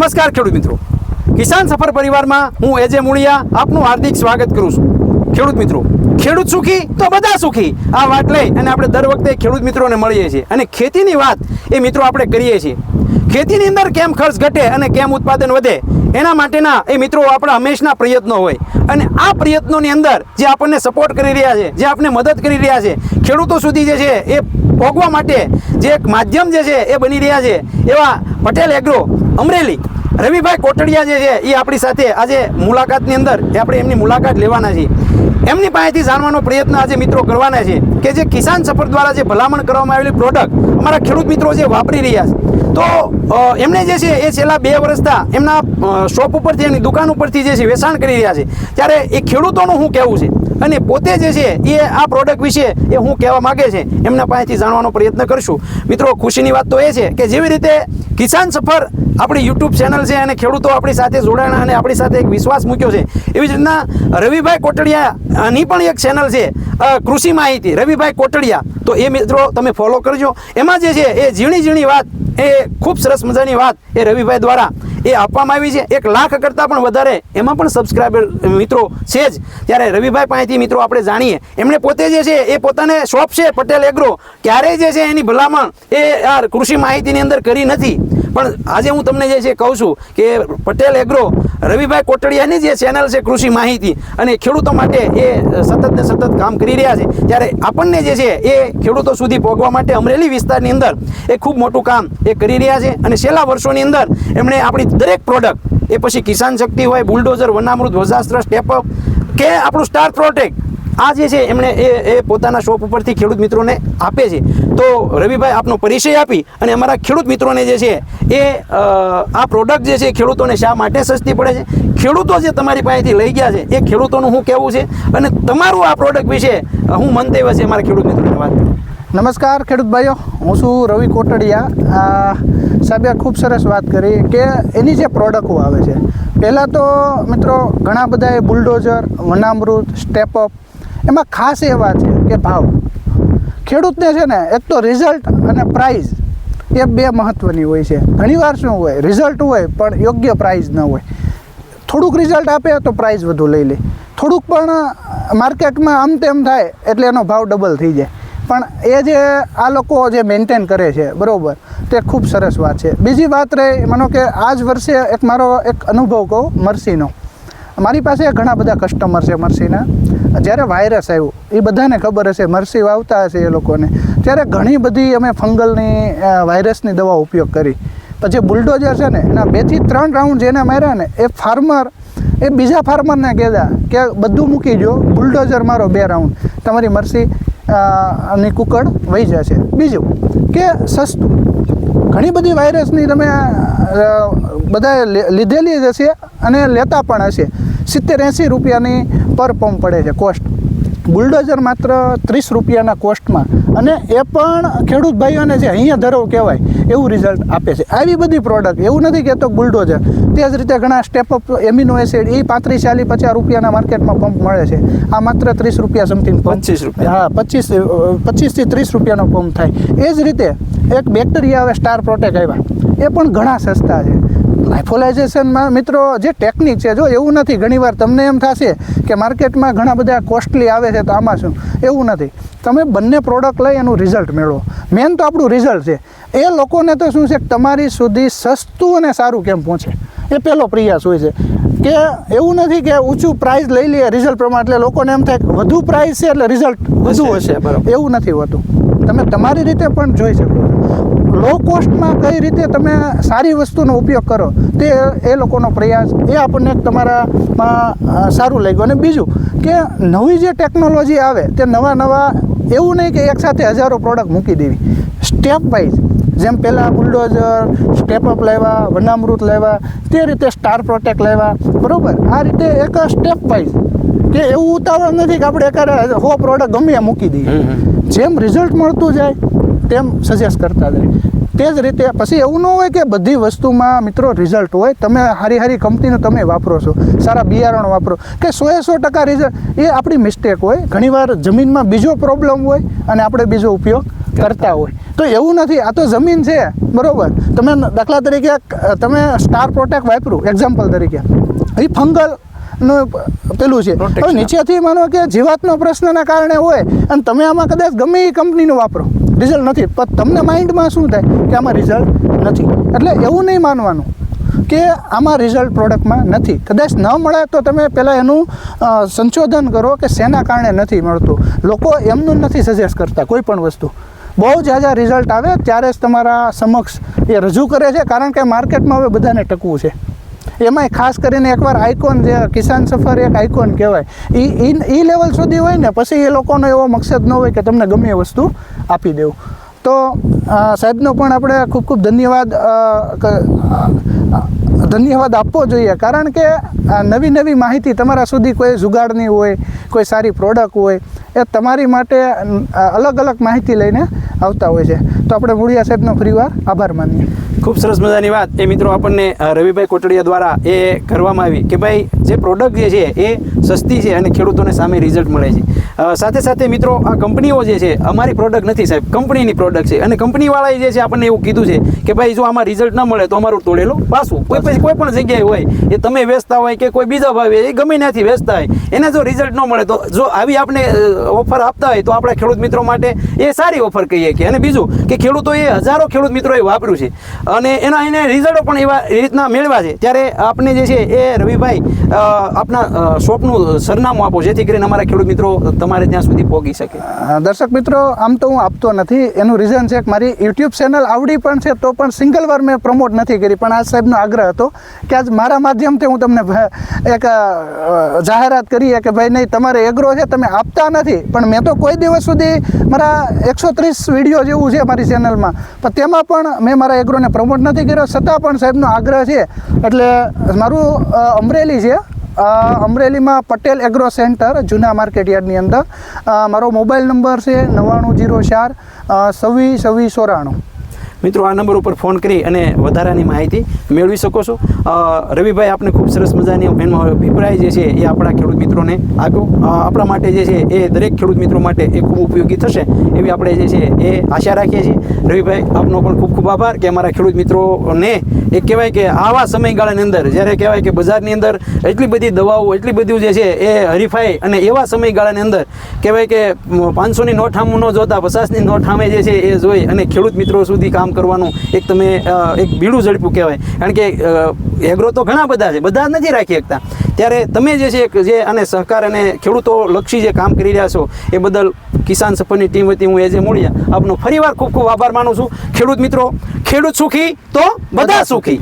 નમસ્કાર ખેડૂત મિત્રો. કિસાન સફર પરિવારમાં હું એજે મુળિયા આપનું હાર્દિક સ્વાગત કરું છું. ખેડૂત મિત્રો, ખેડૂત સુખી તો બધા સુખી. આ વાત લઈ અને આપણે દર વખતે ખેડૂત મિત્રોને મળીએ છીએ. અને ખેતીની વાત એ મિત્રો આપણે કરીએ છીએ. ખેતીની અંદર કેમ ખર્ચ ઘટે અને કેમ ઉત્પાદન વધે, એના માટેના એ મિત્રો આપણા હંમેશના પ્રયત્નો હોય. અને આ પ્રયત્નોની અંદર જે આપણને સપોર્ટ કરી રહ્યા છે, જે આપણને મદદ કરી રહ્યા છે, ખેડૂતો સુધી જે છે એ પહોંચવા માટે જે એક માધ્યમ જે છે એ બની રહ્યા છે, એવા પટેલ એગ્રો અમરેલી. રવિભાઈ કોટડિયા જે છે એ આપણી સાથે આજે મુલાકાતની અંદર આપણે એમની મુલાકાત લેવાના છીએ. એમની પાસેથી જાણવાનો પ્રયત્ન આજે મિત્રો કરવાના છે કે જે કિસાન સફર દ્વારા જે ભલામણ કરવામાં આવેલી પ્રોડક્ટ અમારા ખેડૂત મિત્રો જે વાપરી રહ્યા છે. તો એમણે જે છે, એ છેલ્લા બે વર્ષથી એમના શોપ ઉપરથી એની દુકાન ઉપરથી જે છે, વેચાણ કરી રહ્યા છે. ત્યારે એ ખેડૂતોનું શું કહેવું છે? અને પોતે જે છે, એ આ પ્રોડક્ટ વિશે એ હું કહેવા માગે છે? એમના પાસેથી જાણવાનો પ્રયત્ન કરશું. મિત્રો, ખુશીની વાત તો એ છે કે જેવી રીતે કિસાન સફર આપણી યુટ્યુબ ચેનલ છે અને ખેડૂતો આપણી સાથે જોડાણા અને આપણી સાથે એક વિશ્વાસ મૂક્યો છે. એવી જ રીતના રવિભાઈ કોટડિયાની પણ એક ચેનલ છે કૃષિ માહિતી. રવિભાઈ કોટડિયા. તો એ મિત્રો તમે ફોલો કરજો. એમાં જે છે, એ ઝીણી ઝીણી વાત, એ ખૂબ સરસ મજાની વાત એ રવિભાઈ દ્વારા એ આપવામાં આવી છે. એક લાખ કરતાં પણ વધારે એમાં પણ સબસ્ક્રાઈબર મિત્રો છે જ. ત્યારે રવિભાઈ પાસેથી મિત્રો આપણે જાણીએ. એમણે પોતે જે છે, એ પોતાને શોપ છે પટેલ એગ્રો ક્યારેય જે છે, એની ભલામણ એ આ કૃષિ માહિતીની અંદર કરી નથી. પણ આજે હું તમને જે છે કહું છું કે પટેલ એગ્રો, રવિભાઈ કોટડિયાની જે ચેનલ છે કૃષિ માહિતી અને ખેડૂતો માટે એ સતત ને સતત કામ કરી રહ્યા છે, ત્યારે આપણને જે છે એ ખેડૂતો સુધી પહોંચવા માટે અમરેલી વિસ્તારની અંદર એ ખૂબ મોટું કામ એ કરી રહ્યા છે અને છેલ્લા વર્ષોની અંદર એમણે આપણી દરેક પ્રોડક્ટ એ પછી કિસાન શક્તિ હોય બુલડોઝર વનામૃત વજાસ્ત્ર સ્ટેપઅપ કે આપણું સ્ટાર પ્રોટેક્ટ આ જે છે, એમણે એ એ પોતાના શોપ ઉપરથી ખેડૂત મિત્રોને આપે છે. તો રવિભાઈ, આપનો પરિચય આપી અને અમારા ખેડૂત મિત્રોને જે છે, એ આ પ્રોડક્ટ જે છે ખેડૂતોને શા માટે સસ્તી પડે છે? ખેડૂતો જે તમારી પાસેથી લઈ ગયા છે, એ ખેડૂતોનું શું કહેવું છે? અને તમારું આ પ્રોડક્ટ વિશે હું મંતવ્ય છે અમારા ખેડૂત મિત્રોને વાત કરો. નમસ્કાર ખેડૂત ભાઈઓ, હું છું રવિ કોટડિયા. સાહેબે ખૂબ સરસ વાત કરી કે એની જે પ્રોડક્ટો આવે છે. પહેલાં તો મિત્રો, ઘણા બધાએ બુલડોઝર વનામૃત સ્ટેપઅપ એમાં ખાસ એ વાત છે કે ભાવ. ખેડૂતને છે ને, એક તો રિઝલ્ટ અને પ્રાઇઝ એ બે મહત્ત્વની હોય છે. ઘણીવાર શું હોય રિઝલ્ટ હોય, પણ યોગ્ય પ્રાઇઝ ન હોય. થોડુંક રિઝલ્ટ આપે તો પ્રાઇઝ વધુ લઈ લે. થોડુંક પણ માર્કેટમાં આમ તેમ થાય એટલે એનો ભાવ ડબલ થઈ જાય. પણ એ જે, આ લોકો જે મેન્ટેન કરે છે, બરાબર, તે ખૂબ સરસ વાત છે. બીજી વાત રહી, માનો કે આ જ વર્ષે એક મારો એક અનુભવ કહું, મરસીનો. મારી પાસે ઘણા બધા કસ્ટમર છે મરસીના. જ્યારે વાયરસ આવ્યો, એ બધાને ખબર હશે, મરસી વાવતા હશે એ લોકોને. ત્યારે ઘણી બધી અમે ફંગલની વાયરસની દવા ઉપયોગ કરી. પછી બુલડોઝર છે ને, એના બેથી ત્રણ રાઉન્ડ જેને માર્યા ને, એ ફાર્મર, એ બીજા ફાર્મરને કહેતા કે બધું મૂકી જો બુલડોઝર મારો બે રાઉન્ડ. તમારી મરસી ની કુકડ વહી જશે. બીજું કે સસ્તું. ઘણી બધી વાયરસની તમે બધાએ લીધેલી જ હશે અને લેતા પણ હશે. સિત્તેર એંસી રૂપિયાની પર પંપ પડે છે કોસ્ટ બુલડોઝર માત્ર ત્રીસ રૂપિયાના કોસ્ટમાં અને એ પણ ખેડૂત ભાઈઓને જે અહીંયા ધરો કહેવાય એવું રિઝલ્ટ આપે છે. આવી બધી પ્રોડક્ટ એવું નથી કહેતો બુલડોઝર તે જ રીતે ઘણા સ્ટેપઅપ એમિનો એસિડ એ પાંત્રીસ ચાલીસ પચાસ રૂપિયાના માર્કેટમાં પંપ મળે છે. આ માત્ર ત્રીસ રૂપિયા સમથિંગ 25 રૂપિયા. હા પચીસ પચીસથી ત્રીસ રૂપિયાનો પંપ થાય. એ જ રીતે એક બેક્ટેરિયા હવે સ્ટાર પ્રોટેક આવ્યા એ પણ ઘણા સસ્તા છે. લાઇફોલાઇઝેશનમાં મિત્રો જે ટેકનિક છે જો એવું નથી ઘણીવાર તમને એમ થશે કે માર્કેટમાં ઘણા બધા કોસ્ટલી આવે છે તો આમાં શું? એવું નથી. તમે બંને પ્રોડક્ટ લઈ એનું રિઝલ્ટ મેળવો. મેન તો આપણું રિઝલ્ટ છે. એ લોકોને તો શું છે કે તમારી સુધી સસ્તું અને સારું કેમ પહોંચે? એ પહેલો પ્રયાસ હોય છે. કે એવું નથી કે ઊંચું પ્રાઇસ લઈ લઈએ રિઝલ્ટ પ્રમાણે. એટલે લોકોને એમ થાય કે વધુ પ્રાઇસ છે એટલે રિઝલ્ટ વધુ હશે, હશે બરાબર. એવું નથી હોતું. તમે તમારી રીતે પણ જોઈ શકો છો. લો કોસ્ટમાં કઈ રીતે તમે સારી વસ્તુનો ઉપયોગ કરો તે એ લોકોનો પ્રયાસ એ આપણને તમારામાં સારું લાગ્યું. અને બીજું કે નવી જે ટેકનોલોજી આવે તે નવા નવા એવું નહીં કે એકસાથે હજારો પ્રોડક્ટ મૂકી દેવી. સ્ટેપ વાઇઝ જેમ પહેલાં બુલડોઝર સ્ટેપઅપ લાવ્યા વનામૃત લેવા તે રીતે સ્ટાર પ્રોટેક્ટ લેવા બરાબર? આ રીતે એક સ્ટેપ વાઇઝ કે એવું ઉતાવળ નથી કે આપણે એકારે હો પ્રોડક્ટ ગમે મૂકી દઈએ. જેમ રિઝલ્ટ મળતું જાય તેમ સજેસ્ટ કરતા જાય. તે જ રીતે પછી એવું ન હોય કે બધી વસ્તુમાં મિત્રો રિઝલ્ટ હોય તમે હારી હારી કંપનીનું તમે વાપરો છો સારા બિયારણ વાપરો. કે સો એ સો ટકા રિઝલ્ટ એ આપણી મિસ્ટેક હોય. ઘણીવાર જમીનમાં બીજો પ્રોબ્લેમ હોય અને આપણે બીજો ઉપયોગ કરતા હોય. તો એવું નથી. આ તો જમીન છે. બરાબર. તમે દાખલા તરીકે તમે સ્ટાર પ્રોટેક્ટ વાપરું એક્ઝામ્પલ તરીકે. એ ફંગલનું પેલું છે. હવે નીચેથી માનો કે જીવાતનો પ્રશ્નના કારણે હોય અને તમે આમાં કદાચ ગમે એ કંપનીનું વાપરો. રિઝલ્ટ નથી. પણ તમને માઇન્ડમાં શું થાય? કે આમાં રિઝલ્ટ નથી. એટલે એવું નહીં માનવાનું કે આમાં રિઝલ્ટ પ્રોડક્ટમાં નથી. કદાચ ન મળે તો તમે પહેલાં એનું સંશોધન કરો કે શેના કારણે નથી મળતું. લોકો એમનું નથી સજેસ્ટ કરતા કોઈ પણ વસ્તુ. બહુ ઝાઝા રિઝલ્ટ આવે ત્યારે જ તમારા સમક્ષ એ રજૂ કરે છે, કારણ કે માર્કેટમાં હવે બધાને ટકવું છે. એમાંય ખાસ કરીને એકવાર આઇકોન જે કિસાન સફર એક આઇકોન કહેવાય એ એ લેવલ સુધી હોય ને, પછી એ લોકોનો એવો મકસદ ન હોય કે તમને ગમે એ વસ્તુ આપી દેવું. તો સાહેબનો પણ આપણે ખૂબ ખૂબ ધન્યવાદ ધન્યવાદ આપવો જોઈએ. કારણ કે નવી નવી માહિતી તમારા સુધી કોઈ જુગાડની હોય, કોઈ સારી પ્રોડક્ટ હોય, એ તમારી માટે અલગ અલગ માહિતી લઈને આવતા હોય છે. તો આપણે મૂળિયા સાહેબનો ફરીવાર આભાર માનીએ. ખૂબ સરસ મજાની વાત. એ મિત્રો આપણને રવિભાઈ કોટડિયા દ્વારા એ કરવામાં આવી કે ભાઈ, જે પ્રોડક્ટ જે છે એ સસ્તી છે અને ખેડૂતોને સામે રિઝલ્ટ મળે છે. સાથે સાથે મિત્રો, આ કંપનીઓ જે છે, અમારી પ્રોડક્ટ નથી સાહેબ, કંપનીની પ્રોડક્ટ છે. અને કંપનીવાળાએ જે છે આપણને એવું કીધું છે કે ભાઈ, જો આમાં રિઝલ્ટ ન મળે તો અમારું તોડેલું પાછું. કોઈ પછી કોઈ પણ જગ્યાએ હોય, એ તમે વેચતા હોય કે કોઈ બીજા ભાવે, એ ગમે ત્યાંથી વેચતા હોય એને જો રિઝલ્ટ ન મળે તો, જો આવી આપણે ઓફર આપતા હોય તો આપણા ખેડૂત મિત્રો માટે એ સારી ઓફર કહીએ કે. અને બીજું કે ખેડૂતોએ હજારો ખેડૂત મિત્રોએ વાપર્યું છે. અને એના એને રિઝલ્ટો પણ એવા રીતના મેળવ્યા છે. ત્યારે આપને જે છે એ રવિભાઈ આપના શોપનું સરનામું આપો, જેથી કરીને અમારા ખેડૂત મિત્રો તમારે ત્યાં સુધી પહોંચી શકે. દર્શક મિત્રો, આમ તો હું આપતો નથી. એનું રીઝન છે કે મારી યુટ્યુબ ચેનલ આવડી પણ છે તો પણ સિંગલ વાર મેં પ્રમોટ નથી કરી. પણ આ સાહેબનો આગ્રહ હતો કે આજ મારા માધ્યમથી હું તમને એક જાહેરાત કરીએ કે ભાઈ નહીં, તમારે એગ્રો છે, તમે આપતા નથી. પણ મેં તો કોઈ દિવસ સુધી મારા એકસો ત્રીસ વીડિયો જેવું છે, મારી ચેનલમાં પણ તેમાં પણ મેં મારા એગ્રોને પ્રમોટ નથી કર્યો. છતાં પણ સાહેબનો આગ્રહ છે. એટલે મારું અમરેલી છે. અમરેલીમાં પટેલ એગ્રો સેન્ટર જૂના માર્કેટ યાર્ડની અંદર. મારો મોબાઈલ નંબર છે નવ્વાણું જીરો ચાર છવ્વીસ છવ્વીસ, ચોરાણું. મિત્રો, આ નંબર ઉપર ફોન કરી અને વધારાની માહિતી મેળવી શકો છો. રવિભાઈ, આપને ખૂબ સરસ મજાની એનો અભિપ્રાય જે છે એ આપણા ખેડૂત મિત્રોને આપ્યો. આપણા માટે જે છે એ દરેક ખેડૂત મિત્રો માટે એ ખૂબ ઉપયોગી થશે એવી આપણે જે છે એ આશા રાખીએ છીએ. રવિભાઈ, આપનો પણ ખૂબ ખૂબ આભાર કે અમારા ખેડૂત મિત્રોને એ કહેવાય કે આવા સમયગાળાની અંદર, જ્યારે કહેવાય કે બજારની અંદર એટલી બધી દવાઓ, એટલી બધું જે છે એ હરીફાઈ અને એવા સમયગાળાની અંદર કહેવાય કે પાંચસોની નોટ સામું ન જોતા, પચાસની નોટ સામે જે છે એ જોઈ અને ખેડૂત મિત્રો સુધી કામ કરવાનું એક તમે એક બીડું ઝડપ્યું કહેવાય. કારણ કે એગ્રો તો ઘણા બધા છે, બધા નથી રાખી શકતા. ત્યારે તમે જે છે, જે અને સહકાર અને ખેડૂતો લક્ષી જે કામ કરી રહ્યા છો, એ બદલ કિસાન સફરની ટીમ વતી હું એ જે મૂળ્યા આપનો ફરીવાર ખૂબ ખૂબ આભાર માનું છું. ખેડૂત મિત્રો, ખેડૂત સુખી તો બધા સુખી.